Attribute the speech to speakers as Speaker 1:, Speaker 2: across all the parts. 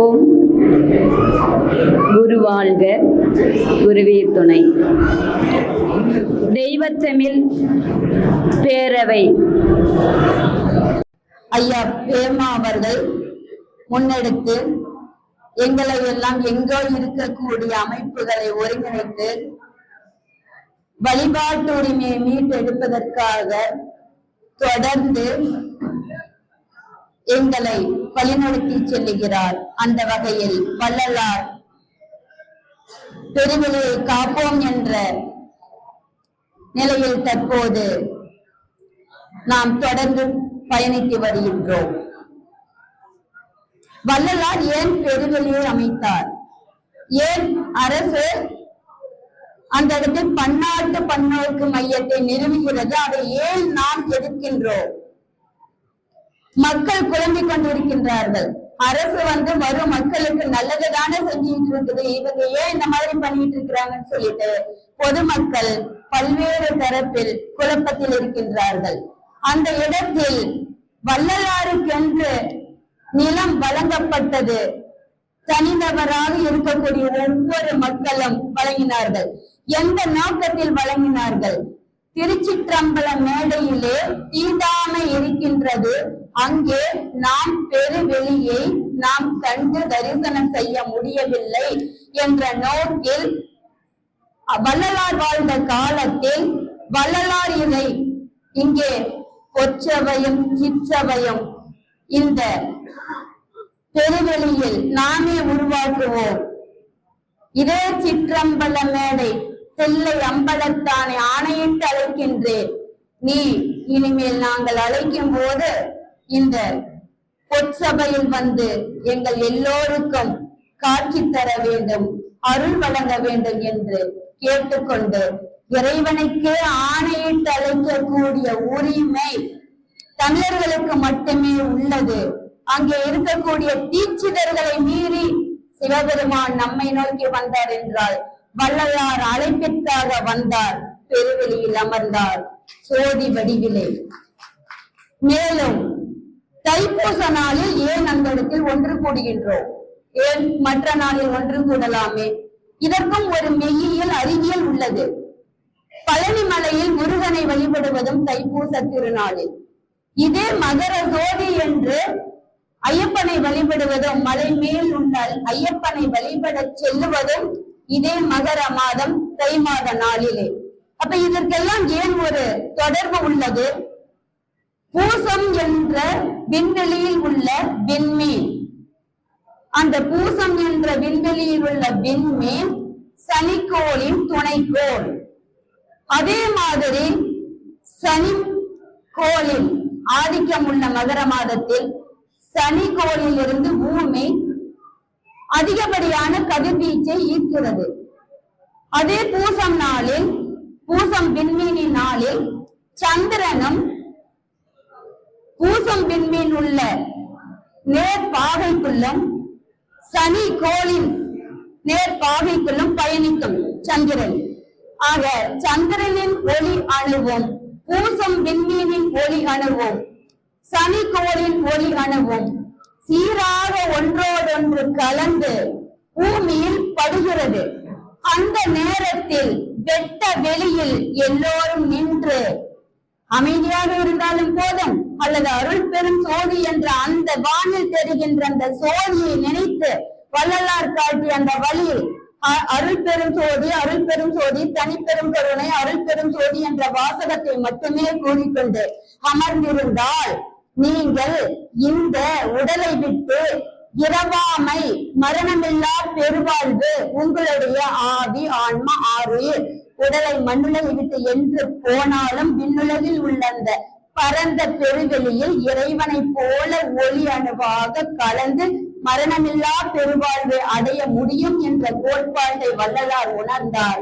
Speaker 1: ஓம். குரு வாழ்க. குருவே துணை. தெய்வத்தமிழ் பேரவை.
Speaker 2: ஐயா பேமா அவர்கள் முன்னெடுத்து எங்களை எல்லாம் எங்கோ இருக்கக்கூடிய அமைப்புகளை ஒருங்கிணைத்து வழிபாட்டு உரிமையை மீட்டெடுப்பதற்காக தொடர்ந்து எங்களை வழிநடத்தி செல்லுகிறார். அந்த வகையில் வள்ளலார் பெருவிலையை காப்போம் என்ற நிலையில் தற்போது நாம் தொடர்ந்து பயணித்து வருகின்றோம். வள்ளலார் ஏன் பெருவெளியை அமைத்தார்? ஏன் அரசு அந்த இடத்தில் பன்னாட்டு பன்னோக்கு மையத்தை நிறுவுகிறது? அதை ஏன் நாம் எதிர்க்கின்றோம்? மக்கள் குழம்பிக் கொண்டிருக்கின்றார்கள். அரசு வந்து வரும் மக்களுக்கு நல்லது தானே செஞ்சுட்டு இருக்குது இவங்க ஏன் இந்த மாதிரி பண்ணிட்டு இருக்கிறாங்கன்னு சொல்லிட்டு பொதுமக்கள் பல்வேறு தரப்பில் குழப்பத்தில் இருக்கின்றார்கள். அந்த இடத்தில் வள்ளலாருக்கென்று நிலம் வழங்கப்பட்டது. தனிநபராக இருக்கக்கூடிய ஒவ்வொரு மக்களும் வழங்கினார்கள். எந்த நோக்கத்தில் வழங்கினார்கள்? திருச்சிற்றம்பலம் மேடையிலே தீண்டாமை இருக்கின்றது. அங்கே நாம் பெருவெளியை நாம் கண்டு தரிசனம் செய்ய முடியவில்லை என்ற நோக்கில் வள்ளலார் வாழ்ந்த காலத்தில் வள்ளலார் இதை இங்கே கொச்சவையும் சிற்றவையும் இந்த பெருவெளியில் நாமே உருவாக்குவோம். இதே சிற்றம்பல மேடை செல்லை அம்பலத்தானை ஆணையிட்டு அழைக்கின்றேன். நீ இனிமேல் நாங்கள் அழைக்கும் போது இந்த பொற்சபையில் வந்து எங்கள் எல்லோருக்கும் காட்சி தர வேண்டும் அருள் வழங்க வேண்டும் என்று கேட்டுக்கொண்டு இறைவனுக்கே ஆணையிட்டு அழைக்கக்கூடிய உரிமை தமிழர்களுக்கு மட்டுமே உள்ளது. அங்கே இருக்கக்கூடிய தீட்சிதர்களை மீறி சிவபெருமான் நம்மை நோக்கி வந்தார் என்றால் வள்ளலார் அழைப்பிற்காக வந்தார் பெருவெளியில் அமர்ந்தார் சோதி வடிவிலே. மேலும் தைப்பூச நாளில் ஏன் அந்த இடத்தில் ஒன்று கூடுகின்றோம்? ஏன் மற்ற நாளில் ஒன்று கூடலாமே? இதற்கும் ஒரு மெய்யியல் அறிவியல் உள்ளது. பழனி மலையில் முருகனை வழிபடுவதும் தைப்பூச திருநாளில். இதே மகர சோதி என்று ஐயப்பனை வழிபடுவதும் மலை மேல் உண்டால் ஐயப்பனை வழிபட செல்லுவதும் இதே மகர மாதம் தை மாத நாளிலே. அப்ப இதற்கெல்லாம் ஏன் ஒரு தொடர்பு உள்ளது? பூசம் என்ற விண்வெளியில் உள்ள விண்மீன். அந்த பூசம் என்ற விண்வெளியில் உள்ள விண்மீன் சனிக்கோளின் துணைக்கோள். அதே மாதிரி சனி கோளில் ஆதிக்கம் உள்ள மகர மாதத்தில் சனி கோளில் இருந்து பூமி அதிகப்படியான கதிர்வீச்சை ஈர்க்கிறது. அதே பூசம் நாளில் பூசம் விண்மீனின் நாளில் சந்திரனும் பூசம் விண்மீன் உள்ள நேர் பாகைக்குள்ளும் சனி கோளின் நேர் பாகைக்குள்ளும் பயணிக்கும் சந்திரன். ஆக சந்திரனின் ஒளி அணுவும் பூசம் விண்மீனின் ஒளி அணுவும் சனி கோளின் ஒளி அணுவும் சீராக ஒன்றோடொன்று கலந்து பூமியில் படுகிறது. அந்த நேரத்தில் வெட்ட வெளியில் எல்லோரும் நின்று அமைதியாக இருந்தாலும் போதும். அல்லது அருள் பெரும் சோதி என்ற அந்த வானில் தெரிகின்ற அந்த சோதியை நினைத்து வள்ளலார் காட்டிய அந்த வழி அ- அருள் பெரும் சோதி அருள் பெரும் சோதி தனிப்பெரும் கருணை அருள் பெரும் சோதி என்ற வாசகத்தை மட்டுமே கூறிக்கொண்டு அமர்ந்திருந்தால் நீங்கள் இந்த உடலை விட்டு இரவாமை மரணமில்லா பெருவாழ்வு உங்களுடைய ஆவி ஆன்மா ஆறு உடலை மண்ணுலகை விட்டு என்று போனாலும் விண்ணுலகில் உள்ள அந்த பரந்த பெருவெளியில் இறைவனைப் போல ஒளி அணுவாக கலந்து மரணமில்லா பெருவாழ்வை அடைய முடியும் என்ற கோட்பாட்டை வள்ளலார் உணர்ந்தார்.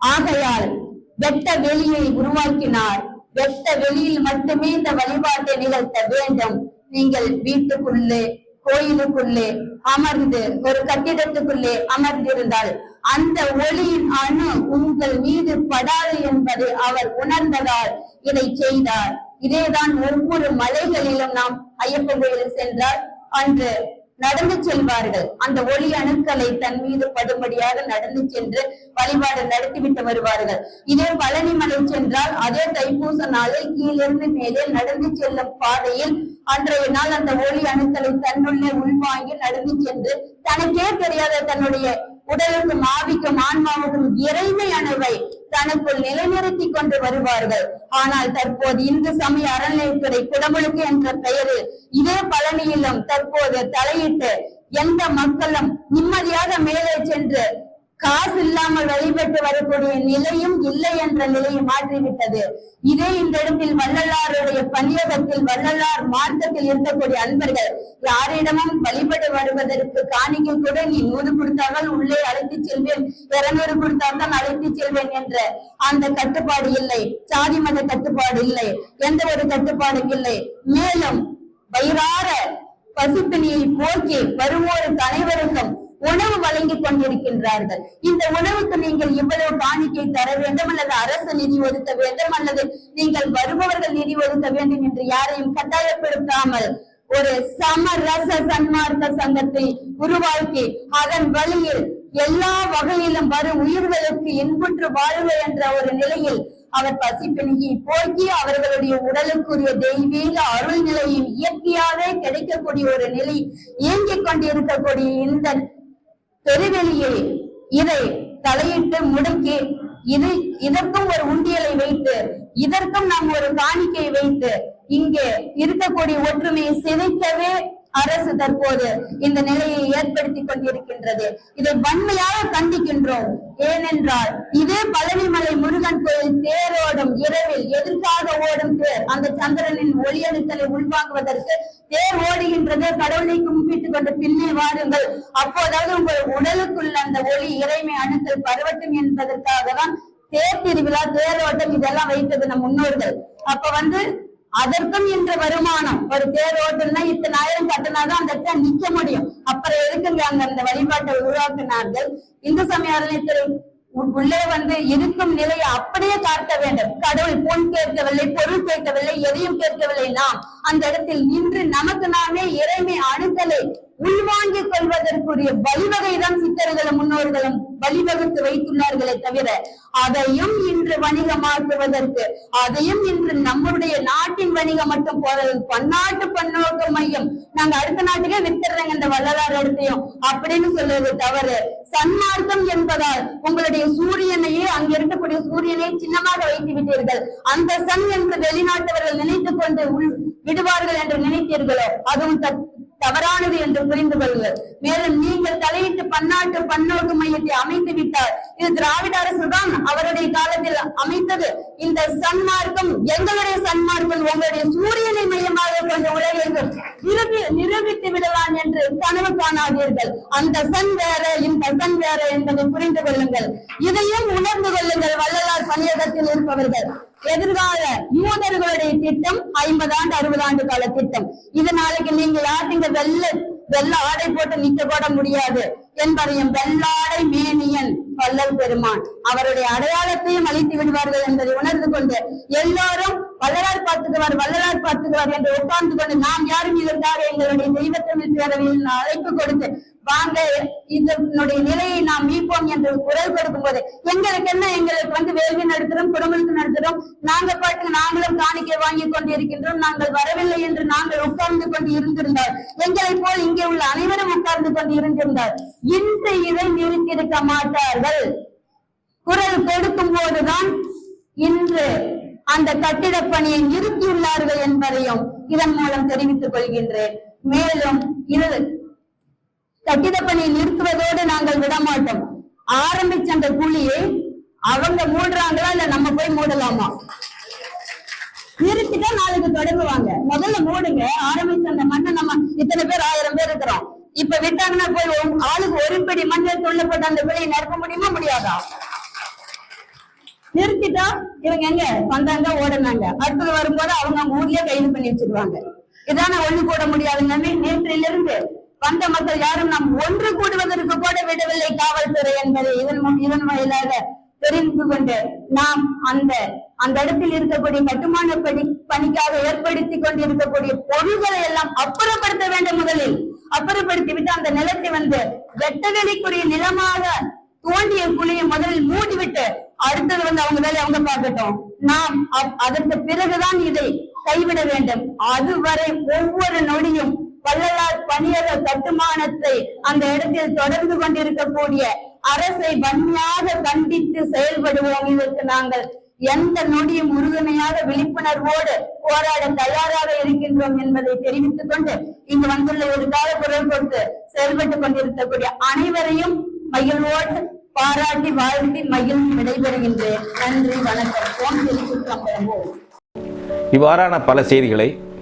Speaker 2: ஆகையால் வெட்ட வெளியை உருவாக்கினார். வெட்ட வெளியில் மட்டுமே இந்த வழிபாட்டை நிகழ்த்த வேண்டும். நீங்கள் வீட்டுக்குள்ளே கோயிலுக்குள்ளே அமர்ந்து ஒரு கட்டிடத்துக்குள்ளே அமர்ந்திருந்தால் அந்த ஒளியின் அணு உங்கள் மீது படாது என்பதை அவர் உணர்ந்ததால் இதை செய்தார். இதேதான் ஒவ்வொரு மலைகளிலும் நாம் ஐயப்பன் கோயிலில் சென்றால் அன்று நடந்து செல்வார்கள். அந்த ஒளி அணுக்களை தன் மீது படும்படியாக நடந்து சென்று வழிபாடு நடத்திவிட்டு வருவார்கள். இதே பழனிமலை சென்றால் அதே தைப்பூச நாளில் கீழிருந்து மேலே நடந்து செல்லும் பாதையில் அன்றைய நாள் அந்த ஒளி அணுக்களை தன்னுள்ளே உள்வாங்கி நடந்து சென்று தனக்கே தெரியாத தன்னுடைய உடலுக்கும் ஆவிக்கும் ஆன்மாவுக்கும் இறைமையானவை தனக்குள் நிலைநிறுத்தி கொண்டு வருவார்கள். ஆனால் தற்போது இந்து சமய அறநிலையத்துறை குடமுழுக்கு என்ற பெயரில் இதே பழனியிலும் தற்போது தலையிட்டு எந்த மக்களும் நிம்மதியாக மேலே சென்று காசு இல்லாமல் வழிபட்டு வரக்கூடிய நிலையும் இல்லை என்ற நிலையை மாற்றிவிட்டது. இதே இந்த இடத்தில் வள்ளலாருடைய பணியகத்தில் வள்ளலார் மார்க்கத்தில் இருக்கக்கூடிய அன்பர்கள் யாரிடமும் வழிபட்டு வருவதற்கு காணிக்கை கூட நீ நூறு கொடுத்தார்கள் உள்ளே அழைத்து செல்வேன் இருநூறு கொடுத்தால்தான் அழைத்து செல்வேன் என்ற அந்த கட்டுப்பாடு இல்லை. சாதி மத கட்டுப்பாடு இல்லை. எந்த ஒரு கட்டுப்பாடும் இல்லை. மேலும் வயிறார பசுப்பிணியை போக்கி வருவோருக்கு அனைவருக்கும் உணவு வழங்கி கொண்டிருக்கின்றார்கள். இந்த உணவுக்கு நீங்கள் இவ்வளவு காணிக்கை தர வேண்டும் அல்லது அரசு நிதி ஒதுக்க வேண்டும் அல்லது நீங்கள் வருபவர்கள் நிதி ஒதுக்க வேண்டும் என்று யாரையும் கட்டாயப்படுத்தாமல் ஒரு சமரச சன்மார்க்க சங்கத்தை உருவாக்கி அதன் வழியில் எல்லா வகையிலும் வரும் உயிர்களுக்கு இன்புற்று வாழ்வு என்ற ஒரு நிலையில் அவர் பசிப்பிணியை போக்கி அவர்களுடைய உடலுக்குரிய தெய்வீக அருள் நிலையும் இயற்கையாகவே கிடைக்கக்கூடிய ஒரு நிலை இயங்கிக் கொண்டிருக்கக்கூடிய இந்த பெருவெளியை இதை தலையிட்டு முடக்கி இது இதற்கும் ஒரு உண்டியலை வைத்து இதற்கும் நாம் ஒரு காணிக்கை வைத்து இங்கே இருக்கக்கூடிய ஒற்றுமையை சிதைக்கவே அரசு தற்போது இந்த நிலையை ஏற்படுத்தி கொண்டிருக்கின்றது. இதை வன்மையாக கண்டிக்கின்றோம். ஏனென்றால் இதே பழனிமலை முருகன் கோயில் தேரோடும் இரவில் எதற்காக ஓடும் தேர்? அந்த சந்திரனின் ஒளியழுத்தலை உள்வாங்குவதற்கு தேர் இருக்கின்றது. கடவுளை கும்பிட்டுக் கொண்டு பின்னே வாருங்கள். அப்போதாவது உங்கள் உடலுக்குள்ள அந்த ஒளி இறைமை அணுக்கள் பரவட்டும் என்பதற்காக தான் தேர் திருவிழா தேரோட்டம் இதெல்லாம் வைத்தது நம் முன்னோர்கள். அப்ப வந்து அதற்கும் இன்ற வருமானம். ஒரு தேர் ஓட்டுனா இத்தனை ஆயிரம் கட்டினாதான் அந்த இடத்துல நிக்க முடியும். அப்புறம் எதுக்குங்க அங்க அந்த வழிபாட்டை உருவாக்கினார்கள்? இந்து சமய அறநிலையத்துறை உள்ளே வந்து இருக்கும் நிலையை அப்படியே காட்ட வேண்டும். கடவுள் பொன் கேட்கவில்லை பொருள் கேட்கவில்லை எதையும் கேட்கவில்லை. நாம் அந்த இடத்தில் நின்று நமக்கு நாமே இறைமை அணுகலை உள்வாங்கிக் கொள்வதற்குரிய வழிவகை தான் சித்தர்களும் முன்னோர்களும் வழிவகுத்து வைத்துள்ளார்களே தவிர அதையும் இன்று வணிகமாக்குவதற்கு அதையும் இன்று நம்முடைய நாட்டின் வணிகம் மட்டும் போறது பன்னாட்டு பன்னோக்கு மையம். நாங்க அடுத்த நாட்டுக்கே வித்துறங்க இந்த வள்ளலார் இடத்தையும் அப்படின்னு சொல்றது தவறு. சன்மார்க்கம் என்பதால் உங்களுடைய சூரியனையே அங்க இருக்கக்கூடிய சூரியனை சின்னமாக வைத்து விட்டீர்கள். அந்த சன் என்று வெளிநாட்டவர்கள் நினைத்துக் கொண்டு உள் விடுவார்கள் என்று நினைத்தீர்களோ? அதுவும் தவறானது என்று புரிந்து கொள்வர் மேலும் நீங்கள் தலையிட்டு பன்னாட்டு பன்னோக்கு மையத்தை அமைத்து விட்டால் இது திராவிட அரசு தான் அவருடைய காலத்தில் அமைத்தது. இந்த சன்மார்க்கம் எங்களுடைய சன்மார்க்கம் உங்களுடைய சூரியனை மையமாக கொண்ட உலகங்கள் நிரூபி- நிரூபித்து விடலாம் என்று கனவு காணாதீர்கள். அந்த சன் வேற இந்த சன் வேற என்பதை புரிந்து கொள்ளுங்கள். இதையும் உணர்ந்து கொள்ளுங்கள் வள்ளலார் பணியகத்தில் இருப்பவர்கள். எதிர்கால யூதர்களுடைய திட்டம் ஐம்பது ஆண்டு அறுபது ஆண்டு கால திட்டம் இது நாளைக்கு நீங்க யாருங்க வெள்ள வெள்ள ஆடை போட்டு நிக்க கூட முடியாது என்பதையும் வெள்ளாடை மேனியன் வள்ளல் பெருமான். அவருடைய அடையாளத்தையும் அழித்து விடுவார்கள் என்பதை உணர்ந்து கொண்டு எல்லாரும் வள்ளலார் பார்த்துக்குவார் வள்ளலார் பார்த்துக்குவார் என்று உட்கார்ந்து கொண்டு நாம் யாரும் இதற்காக எங்களுடைய தெய்வத்தமிழ் பேரவையில் அழைப்பு கொடுத்து வாங்க இதனுடைய நிலையை நாம் மீட்போம் என்று குரல் கொடுக்கும் போது எங்களுக்கு என்ன? எங்களுக்கு வந்து வேள்வி நடத்துறோம் குடும்பத்துக்கு நடத்துறோம். நாங்க பாட்டு நாங்களும் காணிக்கை வாங்கி கொண்டிருக்கின்றோம். நாங்கள் வரவில்லை என்று நாங்கள் உட்கார்ந்து கொண்டு இருந்திருந்தார் எங்களை போல் இங்கே உள்ள அனைவரும் உட்கார்ந்து கொண்டு இருந்திருந்தார் இன்று இதை நிறுத்தியிருக்க மாட்டார்கள். குரல் கொடுக்கும் போதுதான் இன்று அந்த கட்டிட பணியை நிறுத்தியுள்ளார்கள் என்பதையும் இதன் மூலம் தெரிவித்துக் கொள்கின்றேன். மேலும் இது கட்டிட பணியை நிறுத்துவதோடு நாங்கள் விடமாட்டோம். ஆரம்பிச்ச அந்த குழியை அவங்க மூடுறாங்களா இல்ல நம்ம போய் மூடலாமா? நிறுத்திட்டா நாளைக்கு தொடங்குவாங்க. முதல்ல மூடுங்க. ஆரம்பிச்ச அந்த மண்ணை நம்ம இத்தனை பேர் ஆயிரம் பேர் இருக்கிறோம். இப்ப விட்டாங்கன்னா போய் ஆளுக்கு ஒரு படி மண்ணில் தொல்ல போட்டு அந்த விலையை நிரப்ப முடியுமா முடியாதா? நிறுத்திட்டா இவங்க எங்க? வந்தாங்க ஓடனாங்க. அடுத்தது வரும்போது அவங்க அவங்க ஊர்லயே கைது பண்ணி வச்சிருவாங்க. இதான ஒண்ணு கூட முடியாதுங்க. நேற்றிலிருந்து வந்த மக்கள் யாரும் நாம் ஒன்று கூடுவதற்கு கூட விடவில்லை காவல்துறை என்பதை இதன் இதன் வாயிலாக தெரிந்து கொண்டு நாம் அந்த அந்த இடத்தில் இருக்கக்கூடிய கட்டுமான பணி பணிக்காக ஏற்படுத்தி கொண்டிருக்கக்கூடிய பொருள்களை எல்லாம் அப்புறப்படுத்த வேண்டும் முதலில். அப்புறப்படுத்தி விட்டு அந்த நிலத்தை வந்து வெட்டவெளிக்குரிய நிலமாக தோண்டிய குழியை முதலில் மூடிவிட்டு அடுத்தது வந்து அவங்க வேலை அவங்க பார்க்கட்டும். நாம் அப்- அதற்கு பிறகுதான் இதை கைவிட வேண்டும். அதுவரை ஒவ்வொரு நொடியும் வள்ளலார் பணியக கட்டுமானத்தை அந்த இடத்தில் தொடர்ந்து கொண்டிருக்கக்கூடிய அரசை வன்மையாக கண்டித்து செயல்படுவோம் இதற்கு நாங்கள். எந்த நொடியும் உறுதுணையாக விழிப்புணர்வோடு போராட தயாராக இருக்கின்றோம் என்பதை தெரிவித்துக் கொண்டு இங்கு வந்துள்ள ஒரு கால குரல் கொடுத்து செயல்பட்டுக் கொண்டிருக்கக்கூடிய அனைவரையும் மகிழ்வோடு பாராட்டி வாழ்த்தி மகிழ்ந்து விடைபெறுகின்றேன். நன்றி வணக்கம்.
Speaker 3: இவ்வாறான பல செய்திகளை